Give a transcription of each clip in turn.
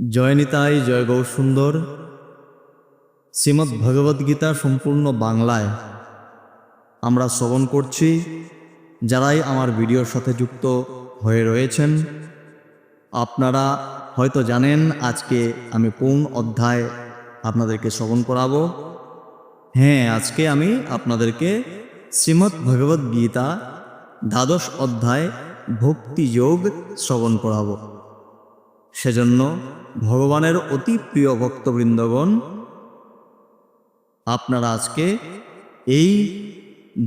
জয়নিতাই জয় গৌ সুন্দর। শ্রীমদ্ ভগবদ্গীতা সম্পূর্ণ বাংলায়। আমরা শ্রবণ করছি, যারাই আমার ভিডিওর সাথে যুক্ত হয়ে রয়েছেন, আপনারা হয়তো জানেন, আজকে আমি কোন অধ্যায় আপনাদেরকে শ্রবণ করাবো। হ্যাঁ আজকে আমি আপনাদেরকে শ্রীমদ্ ভগবদ গীতা দ্বাদশ অধ্যায় ভক্তিযোগ শ্রবণ করাবো। সেজন্য ভগবানের অতি প্রিয় ভক্তবৃন্দগণ, আপনারা আজকে এই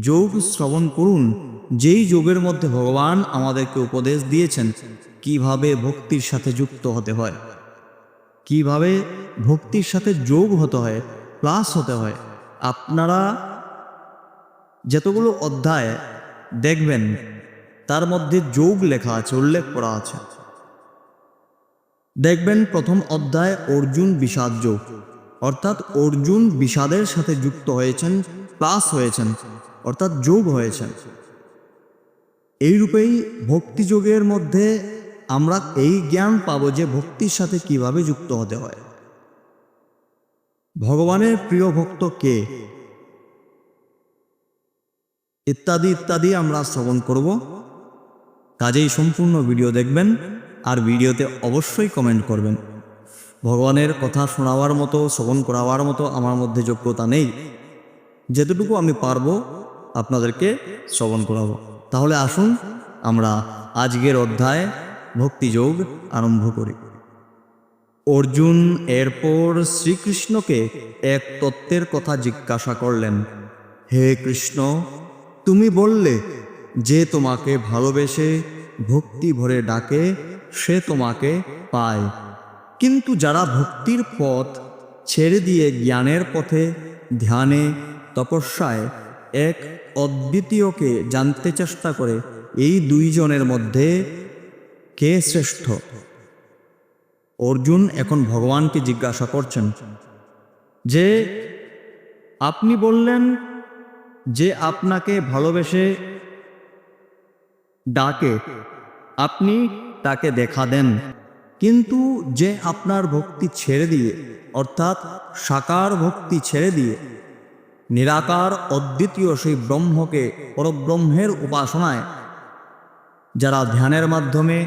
যোগ শ্রবণ করুন, যেই যোগের মধ্যে ভগবান আমাদেরকে উপদেশ দিয়েছেন, কীভাবে ভক্তির সাথে যুক্ত হতে হয়, কীভাবে ভক্তির সাথে যোগ হতে হয় প্লাস হতে হয়, আপনারা যতগুলো অধ্যায় দেখবেন, তার মধ্যে যোগ লেখা আছে, উল্লেখ করা আছে। দেখবেন প্রথম অধ্যায় অর্জুন বিষাদ যোগ অর্থাৎ অর্জুন বিষাদের সাথে যুক্ত হয়েছেন, প্লাস হয়েছেন, অর্থাৎ যোগ হয়েছেন। এইরূপেই ভক্তিযোগের মধ্যে আমরা এই জ্ঞান পাবো যে ভক্তির সাথে কীভাবে যুক্ত হতে হয়। ভগবানের প্রিয় ভক্ত কে? ইত্যাদি ইত্যাদি আমরা শ্রবণ করব। কাজেই সম্পূর্ণ ভিডিও দেখবেন। আর ভিডিওতে অবশ্যই কমেন্ট করবেন। ভগবানের কথা শোনাবার মতো, শ্রবণ করাবার মতো আমার মধ্যে যোগ্যতা নেই। যেতটুকু আমি পারব, আপনাদেরকে শ্রবণ করাবো। তাহলে আসুন, আমরা আজকের অধ্যায় ভক্তিযোগ আরম্ভ করি। অর্জুন এরপর শ্রীকৃষ্ণকে এক তত্ত্বের কথা জিজ্ঞাসা করলেন, হে কৃষ্ণ, তুমি বললে যে তোমাকে ভালোবেসে ভক্তি ভরে ডাকে সে তোমাকে পায়। কিন্তু যারা ভক্তির পথ ছেড়ে দিয়ে জ্ঞানের পথে ধ্যানে তপস্যায় এক অদ্বিতীয়কে জানতে চেষ্টা করে, এই দুইজনের মধ্যে কে শ্রেষ্ঠ? অর্জুন এখন ভগবানকে জিজ্ঞাসা করছেন যে, আপনি বললেন যে আপনাকে ভালোবেসে ডাকে। আপনি তাকে দেখা দেন। কিন্তু যে আপনার ভক্তি ছেড়ে দিয়ে, অর্থাৎ সাকার ভক্তি ছেড়ে দিয়ে, নিরাকার অদ্বিতীয় সেই ব্রহ্মকে পরব্রহ্মের উপাসনায়, যারা ধ্যানের মাধ্যমে,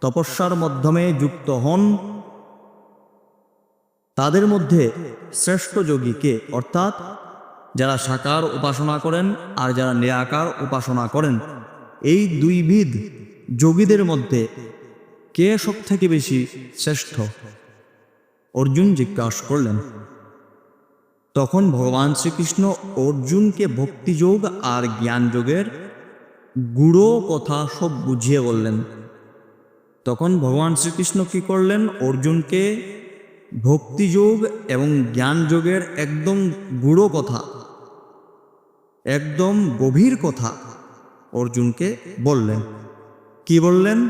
তপস্যার মাধ্যমে যুক্ত হন, তাদের মধ্যে শ্রেষ্ঠ যোগীকে অর্থাৎ যারা সাকার উপাসনা করেন আর যারা নিরাকার উপাসনা করেন। এই দুইবিধ যোগীদের মধ্যে কে সব থেকে বেশি শ্রেষ্ঠ? অর্জুন জিজ্ঞাসা করলেন। তখন ভগবান শ্রীকৃষ্ণ অর্জুনকে ভক্তিযোগ আর জ্ঞান যোগের গুড়ো কথা সব বুঝিয়ে বললেন। তখন ভগবান শ্রীকৃষ্ণ কি করলেন? অর্জুনকে ভক্তিযোগ এবং জ্ঞান যোগের একদম গুড়ো কথা, একদম গভীর কথা অর্জুনকে বললেন। কি বললেন?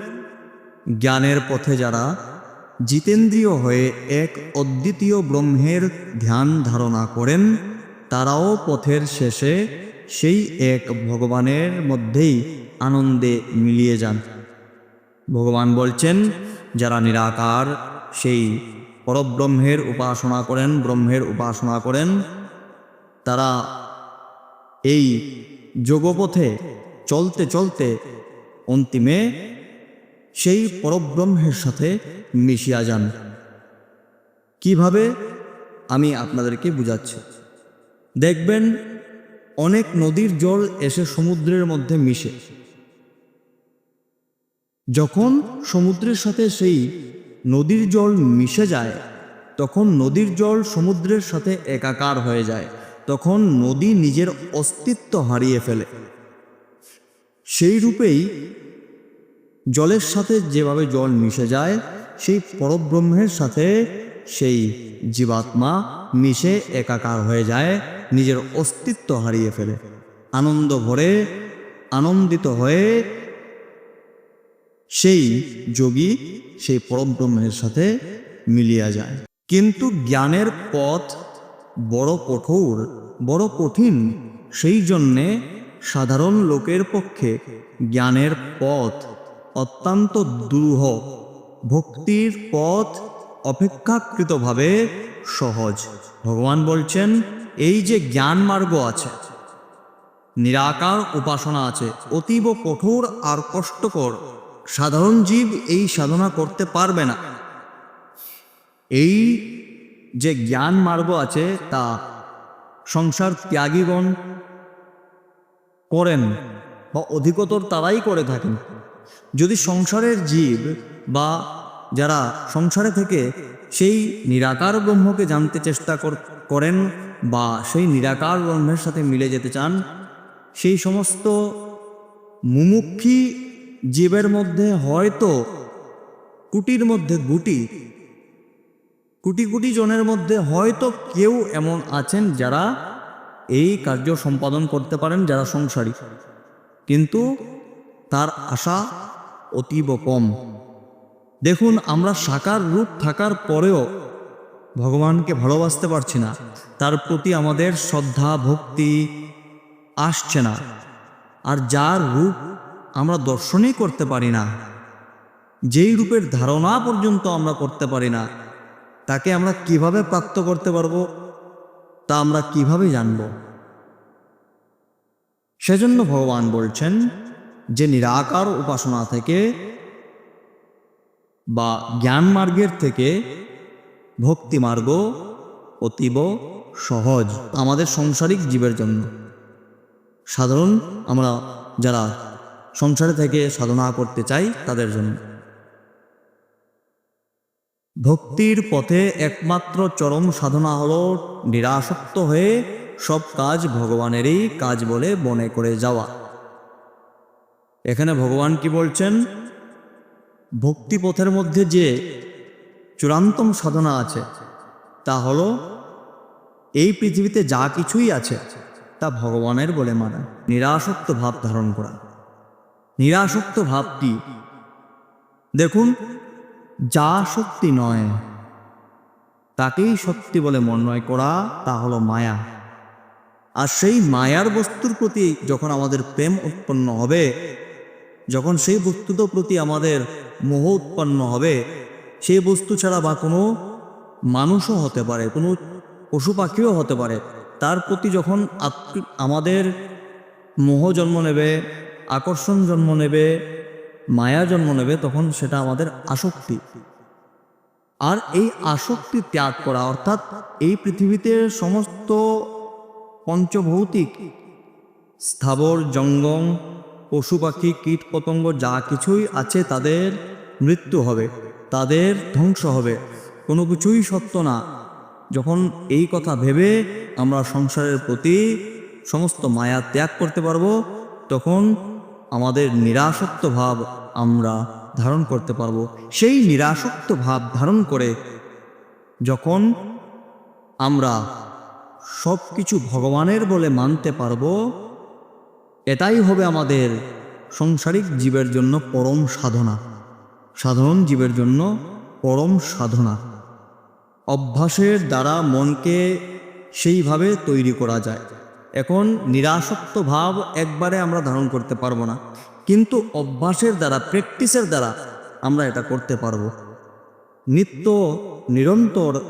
জ্ঞানের পথে যারা জিতেন্দ্রীয় হয়ে এক অদ্বিতীয় ব্রহ্মের ধ্যান ধারণা করেন, তারাও পথের শেষে সেই এক ভগবানের মধ্যেই আনন্দে মিলিয়ে যান। ভগবান বলছেন, যারা নিরাকার, সেই পরব্রহ্মের উপাসনা করেন, ব্রহ্মের উপাসনা করেন, তারা এই যোগপথে চলতে চলতে অন্তিমে সেই পরব্রহ্মের সাথে মিশিয়া যান। কীভাবে? আমি আপনাদেরকে বুঝাচ্ছি। দেখবেন, অনেক নদীর জল এসে সমুদ্রের মধ্যে মিশে। যখন সমুদ্রের সাথে সেই নদীর জল মিশে যায়, তখন নদীর জল সমুদ্রের সাথে একাকার হয়ে যায়। তখন নদী নিজের অস্তিত্ব হারিয়ে ফেলে। সেই রূপেই জলের সাথে যেভাবে জল মিশে যায়, সেই পরব্রহ্মের সাথে সেই জীবাত্মা মিশে একাকার হয়ে যায়, নিজের অস্তিত্ব হারিয়ে ফেলে। আনন্দ ভরে, আনন্দিত হয়ে সেই যোগী সেই পরব্রহ্মের সাথে মিলিয়া যায়। কিন্তু জ্ঞানের পথ বড় কঠোর, বড় কঠিন, সেই জন্যে সাধারণ লোকের পক্ষে জ্ঞানের পথ অত্যন্ত দুরূহ। ভক্তির পথ অপেক্ষাকৃতভাবে সহজ। ভগবান বলছেন, এই যে জ্ঞান মার্গ আছে, নিরাকার উপাসনা আছে, অতীব কঠোর আর কষ্টকর, সাধারণ জীব এই সাধনা করতে পারবে না। এই যে জ্ঞান মার্গ আছে তা সংসার ত্যাগীগণ করেন বা অধিকতর তারাই করে থাকেন। যদি সংসারের জীব বা যারা সংসারে থেকে সেই নিরাকার ব্রহ্মকে জানতে চেষ্টা করেন বা সেই নিরাকার ব্রহ্মের সাথে মিলে যেতে চান, সেই সমস্ত মুমুক্ষী জীবের মধ্যে হয়তো কুটির মধ্যে গুটি, কোটি কোটি জনের মধ্যে হয়তো কেউ এমন আছেন যারা এই কার্য সম্পাদন করতে পারেন যারা সংসারী। কিন্তু তার আশা অতীব কম। দেখুন, আমরা সাকার রূপ থাকার পরেও ভগবানকে ভালোবাসতে পারছি না। তার প্রতি আমাদের শ্রদ্ধা, ভক্তি আসছে না। আর যার রূপ আমরা দর্শনই করতে পারি না, যেই রূপের ধারণা পর্যন্ত আমরা করতে পারি না, তাকে আমরা কীভাবে প্রাপ্ত করতে পারব? তা আমরা কীভাবে জানব? সেজন্য ভগবান বলছেন যে নিরাকার উপাসনা থেকে বা জ্ঞান মার্গের থেকে ভক্তি মার্গ অতীব সহজ আমাদের সংসারিক জীবের জন্য। সাধারণ আমরা যারা সংসারে থেকে সাধনা করতে চাই তাদের জন্য। ভক্তির পথে একমাত্র চরম সাধনা হল নিরাসক্ত হয়ে সব কাজ ভগবানেরই কাজ বলে মনে করে যাওয়া। এখানে ভগবান কি বলছেন? ভক্তি পথের মধ্যে যে চূড়ান্তম সাধনা আছে, তা হলো এই পৃথিবীতে যা কিছুই আছে, তা ভগবানের বলে মানা। নিরাসক্ত ভাব ধারণ করা। নিরাসক্ত ভাব কি দেখুন যা সত্যি নয়, তাকেই সত্যি বলে মনোনয় করা, তা হলো মায়া। আর সেই মায়ার বস্তুর প্রতি যখন আমাদের প্রেম উৎপন্ন হবে, যখন সেই বস্তুর প্রতি আমাদের মোহ উৎপন্ন হবে, সেই বস্তু ছাড়া বা কোনো মানুষও হতে পারে, কোনো পশু পাখিও হতে পারে। তার প্রতি যখন আমাদের মোহ জন্ম নেবে, আকর্ষণ জন্ম নেবে মায়া জন্ম নেবে তখন সেটা আমাদের আসক্তি। আর এই আসক্তি ত্যাগ করা, অর্থাৎ এই পৃথিবীতে সমস্ত পঞ্চভৌতিক, স্থাবর, জঙ্গম, পশু পাখি, কীট পতঙ্গ যা কিছুই আছে তাদের মৃত্যু হবে, তাদের ধ্বংস হবে। কোনো কিছুই সত্য না। যখন এই কথা ভেবে আমরা সংসারের প্রতি সমস্ত মায়া ত্যাগ করতে পারব, তখন আমাদের নিরাসক্ত ভাব আমরা ধারণ করতে পারব। সেই নিরাসক্ত ভাব ধারণ করে যখন আমরা সব কিছু ভগবানের বলে মানতে পারব, এটাই হবে আমাদের সংসারিক জীবের জন্য পরম সাধনা। সাধারণ জীবের জন্য পরম সাধনা। অভ্যাসের দ্বারা মনকে সেইভাবে তৈরি করা যায়। এখন নিরাসক্ত ভাব একবারে আমরা ধারণ করতে পারব না। কিন্তু অভ্যাসের দ্বারা, প্র্যাকটিসের দ্বারা আমরা এটা করতে পারব। নিত্য নিরন্তর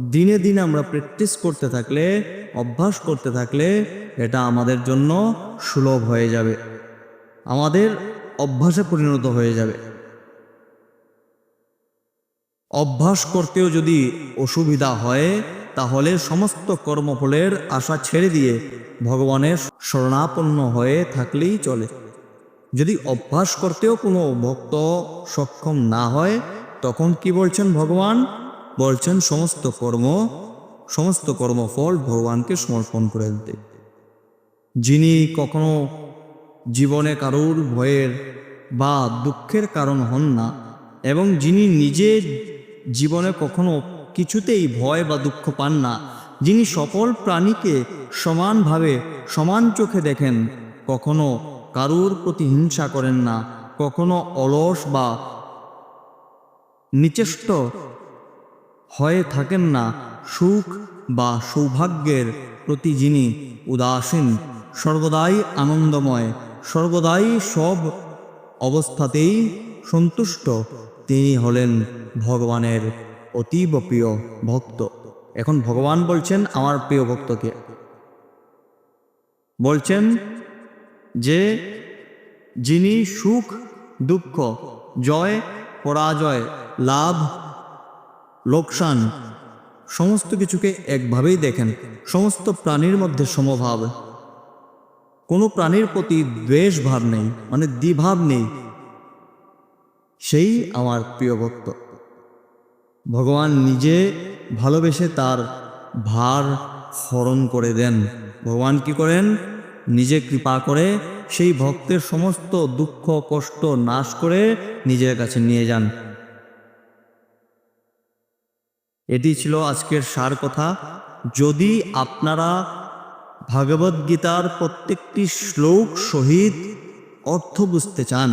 দিনে দিনে আমরা প্র্যাকটিস করতে থাকলে, অভ্যাস করতে থাকলে এটা আমাদের জন্য সুলভ হয়ে যাবে। আমাদের অভ্যাসে পরিণত হয়ে যাবে। অভ্যাস করতেও যদি অসুবিধা হয় তাহলে সমস্ত কর্মফলের আশা ছেড়ে দিয়ে ভগবানের শরণাপন্ন হয়ে থাকলেই চলে। যদি অভ্যাস করতেও কোনো ভক্ত সক্ষম না হয়, তখন কি বলছেন ভগবান? বলছেন, সমস্ত কর্ম, সমস্ত কর্মফল ভগবানকে সমর্পণ করে দিতে। যিনি কখনো জীবনে কারুর ভয়ের বা দুঃখের কারণ হন না, এবং যিনি নিজে জীবনে কখনো কিছুতেই ভয় বা দুঃখ পান না। যিনি সকল প্রাণীকে সমানভাবে সমান চোখে দেখেন, কখনো কারুর প্রতি হিংসা করেন না, কখনো অলস বা নিচেষ্ট হয়ে থাকেন না। সুখ বা সৌভাগ্যের প্রতি যিনি উদাসীন, সর্বদাই আনন্দময়, সর্বদাই সব অবস্থাতেই সন্তুষ্ট, তিনি হলেন ভগবানের অতীব প্রিয় ভক্ত। এখন ভগবান বলছেন, আমার প্রিয় ভক্তকে। বলছেন যে, যিনি সুখ, দুঃখ, জয়, পরাজয়, লাভ, লোকসান, সমস্ত কিছুকে একভাবেই দেখেন। সমস্ত প্রাণীর মধ্যে সমভাব। কোনো প্রাণীর প্রতি দ্বেষ ভাব নেই মানে দ্বিভাব নেই। সেই আমার প্রিয় ভক্ত। ভগবান নিজে ভালোবেসে তার ভার হরণ করে দেন। ভগবান কি করেন? নিজে কৃপা করে সেই ভক্তের সমস্ত দুঃখ, কষ্ট নাশ করে নিজের কাছে নিয়ে যান। এটি ছিল আজকের সার কথা। যদি আপনারা ভাগবত গীতার প্রত্যেকটি শ্লোক সহিত অর্থ বুঝতে চান,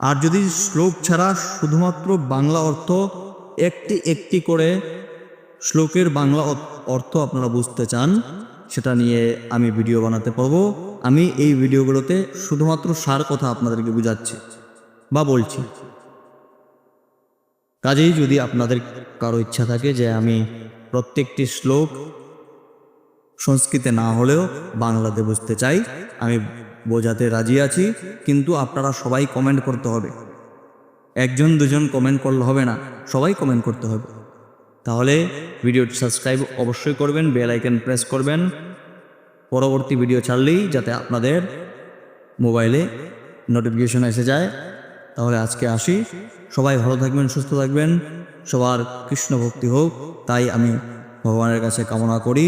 আর যদি শ্লোক ছাড়া শুধুমাত্র বাংলা অর্থ একটি একটি করে শ্লোকের বাংলা অর্থ আপনারা বুঝতে চান, সেটা নিয়ে আমি ভিডিও বানাতে পারব। আমি এই ভিডিওগুলোতে শুধুমাত্র সার কথা আপনাদেরকে বুঝাচ্ছি বা বলছি। কাজেই যদি আপনাদের কারও ইচ্ছা থাকে যে আমি প্রত্যেকটি শ্লোক সংস্কৃতে না হলেও বাংলাতে বুঝতে চাই, আমি বোঝাতে রাজি আছি, কিন্তু আপনারা সবাই কমেন্ট করতে হবে। একজন দুজন কমেন্ট করলে হবে না, সবাই কমেন্ট করতে হবে। তাহলে ভিডিওটি সাবস্ক্রাইব অবশ্যই করবেন বেল আইকন প্রেস করবেন। পরবর্তী ভিডিও ছাড়লেই যাতে আপনাদের মোবাইলে নোটিফিকেশন এসে যায়। তাহলে আজকে আসি। সবাই ভালো থাকবেন, সুস্থ থাকবেন। সবার কৃষ্ণ ভক্তি হোক, তাই আমি ভগবানের কাছে কামনা করি।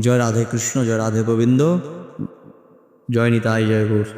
জয় রাধে কৃষ্ণ, জয় রাধে গোবিন্দ। জয় নিতাই, জয় গৌর।